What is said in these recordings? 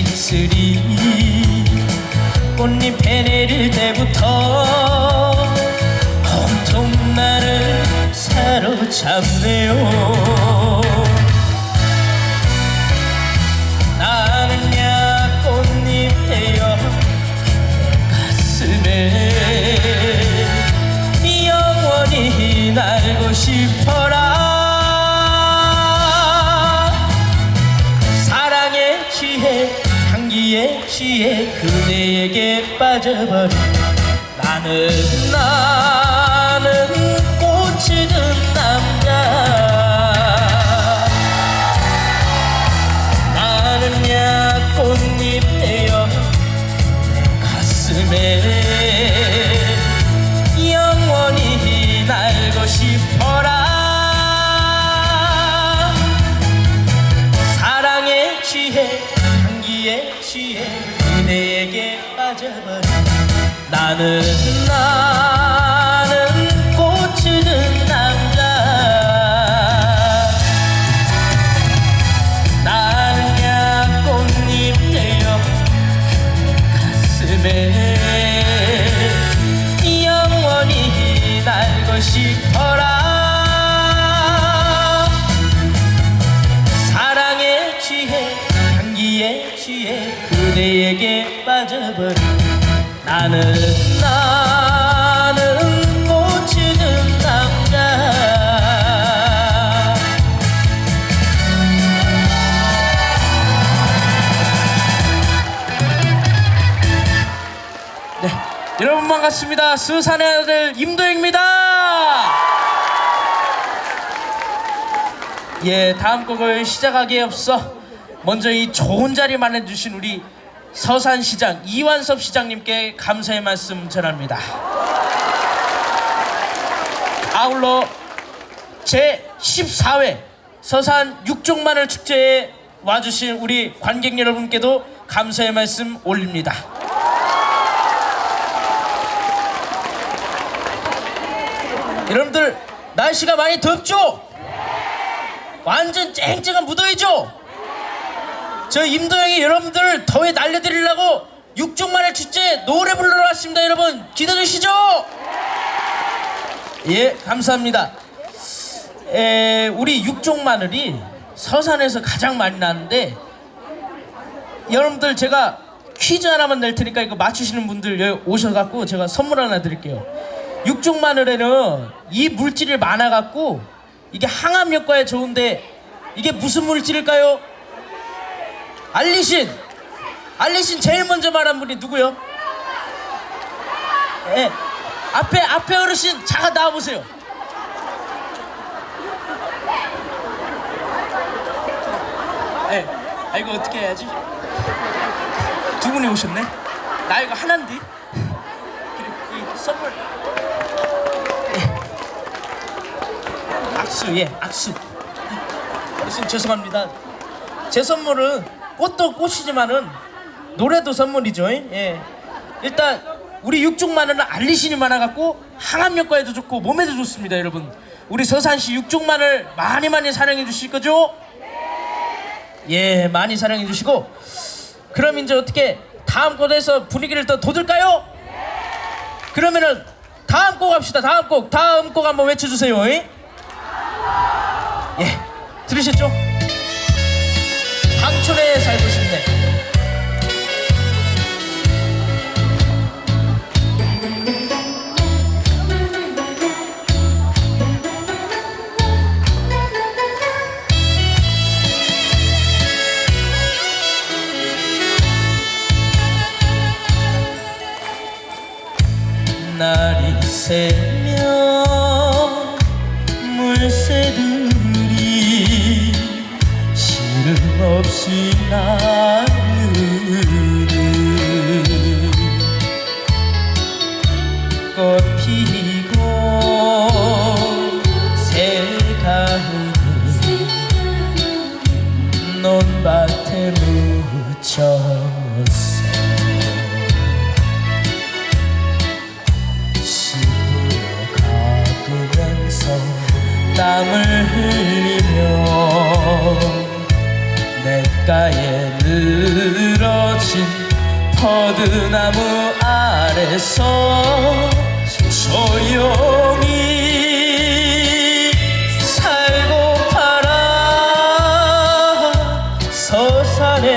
입술이 꽃잎에 내릴 때부터 온통 나를 사로잡네요 향기에 취해 그대에게 빠져버린 나는 나 나는 나는 꽃이 든 남자. 나는 야 꽃잎 되어 가슴에 영원히 날고 싶어라. 사랑에 취해 향기에 취해 그대에게 빠져버린 나는 꽃이 든 남자 네, 여러분 반갑습니다. 수산의 아들 임도영입니다. 예, 다음 곡을 시작하기에 앞서 먼저 이 좋은 자리 마련해주신 우리 서산시장 이완섭 시장님께 감사의 말씀 전합니다. 아울러 제 14회 서산 육종마늘 축제에 와주신 우리 관객 여러분께도 감사의 말씀 올립니다. 여러분들 날씨가 많이 덥죠? 완전 쨍쨍한 무더위죠? 저 임도영이 여러분들 더위 날려드리려고 육종마늘 축제 노래 부르러 왔습니다 여러분 기다리시죠? 예 감사합니다 에, 우리 육종 마늘이 서산에서 가장 많이 나는데 여러분들 제가 퀴즈 하나만 낼 테니까 이거 맞추시는 분들 오셔갖고 제가 선물 하나 드릴게요 육종 마늘에는 이 물질이 많아갖고 이게 항암 효과에 좋은데 이게 무슨 물질일까요? 알리신! 알리신 제일 먼저 말한 분이 누구요? 예. 앞에 앞에 어르신 잠깐 나와보세요. 예, 아 이거 어떻게 해야지? 두 분이 오셨네? 나 이거 하나인데? 그리고 이 선물. 악수 예 악수. 어르신 죄송합니다. 제 선물은 꽃도 꽃이지만은 노래도 선물이죠 예 일단 우리 육종마늘은 알리신이 많아갖고 항암 효과에도 좋고 몸에도 좋습니다 여러분 우리 서산시 육종마늘 많이 많이 사랑해 주실 거죠? 예 많이 사랑해 주시고 그럼 이제 어떻게 다음 곡에서 분위기를 더 돋을까요? 그러면은 다음 곡 합시다 다음 곡 다음 곡 한번 외쳐주세요 예? 예, 들으셨죠? 강촌에 살고 싶네. 날이 새면 시름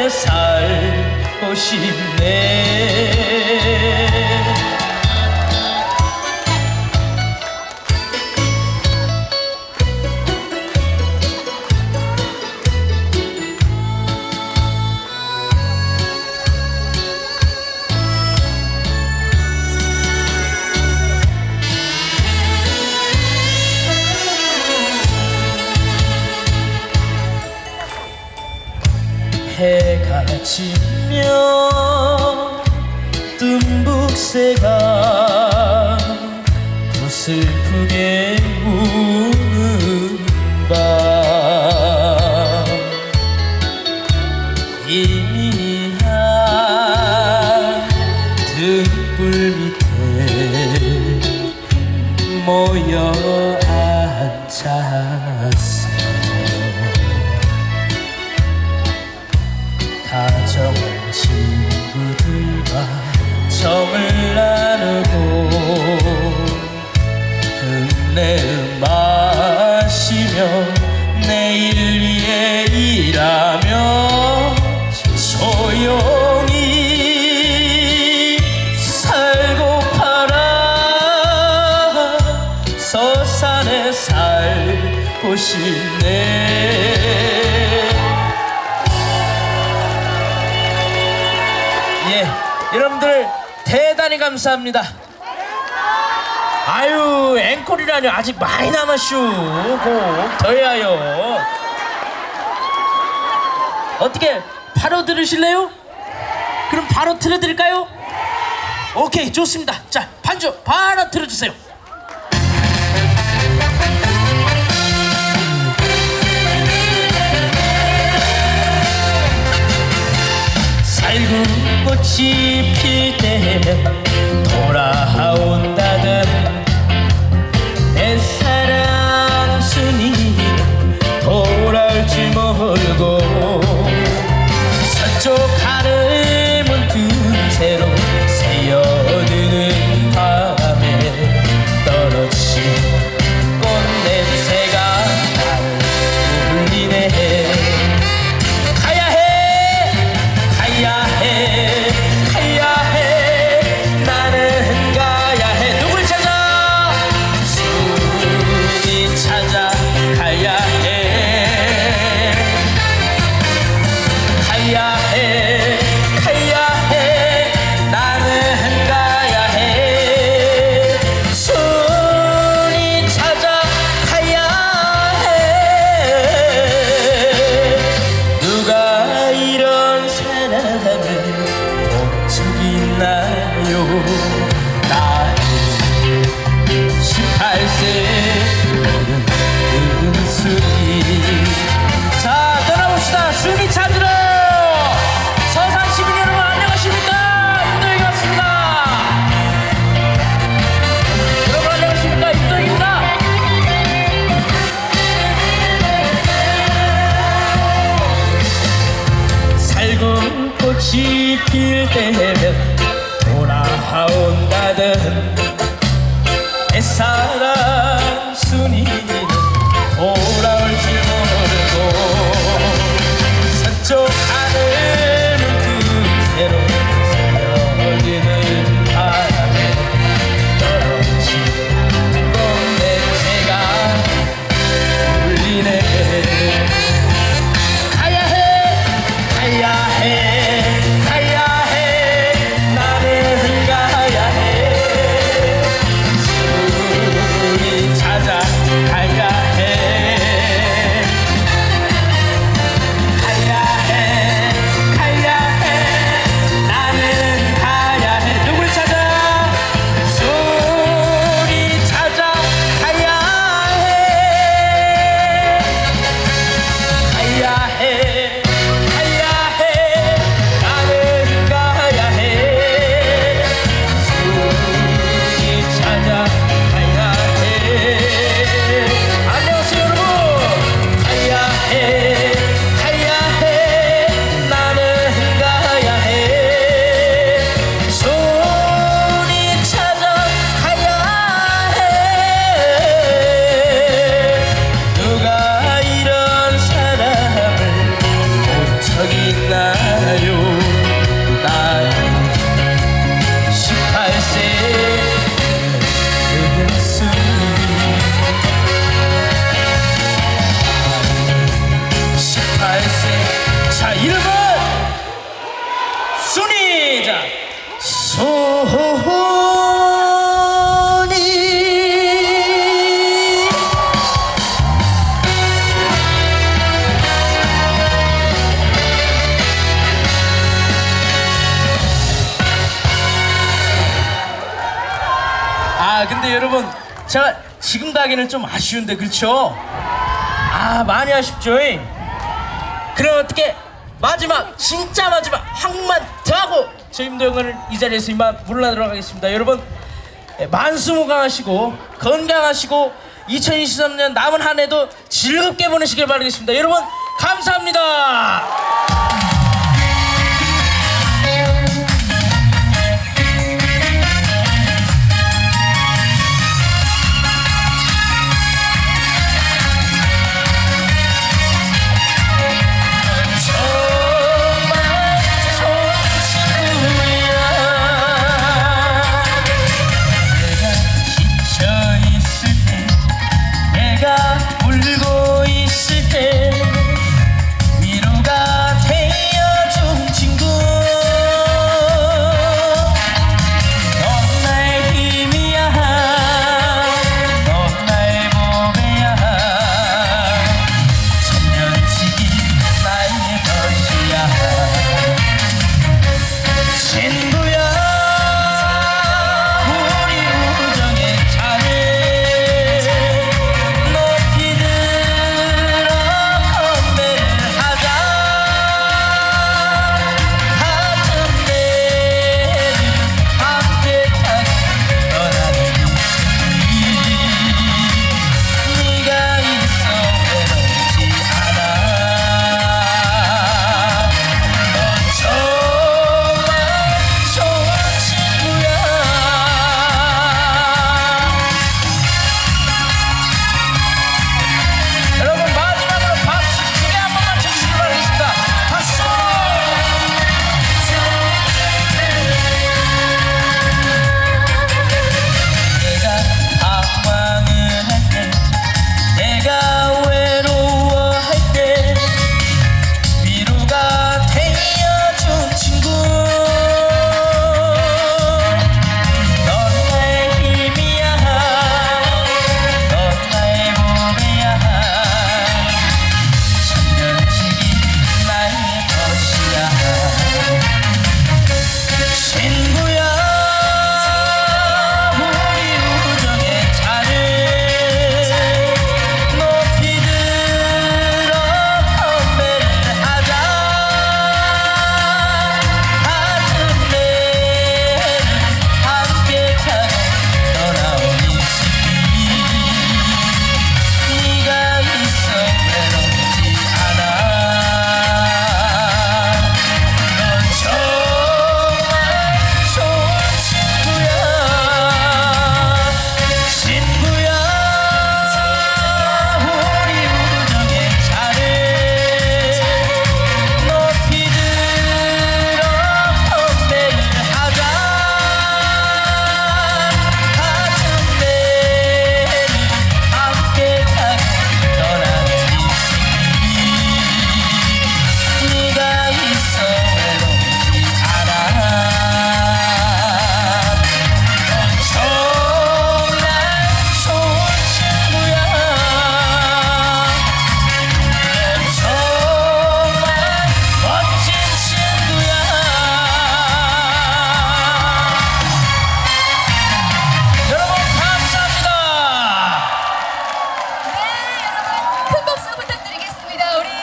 살고 싶네 해가 지면 뜸북새가 구슬프게 우는 밤. 희미한 등불 밑에 모여 앉았어 다정한 친구들과 정을 나누고 흙내음 마시며 내일 위해 일하며 조용히 살고파라 서산에 살고 싶네 대단히 감사합니다. 아유, 앵콜이라니 아직 많이 남았슈. 꼭더 해야요. 어떻게 바로 들으실래요? 그럼 바로 틀어드릴까요? 오케이, 좋습니다. 자, 반주 바로 틀어주세요. 필 때면 돌아온 필때 제가 지금 가기는 좀 아쉬운데 그렇죠? 아 많이 아쉽죠? 그럼 어떻게 마지막 진짜 마지막 한번 더 하고 저 임도영을 이 자리에서 이만 물러나도록 하겠습니다 여러분 예, 만수무강하시고 건강하시고 2023년 남은 한 해도 즐겁게 보내시길 바라겠습니다 여러분 감사합니다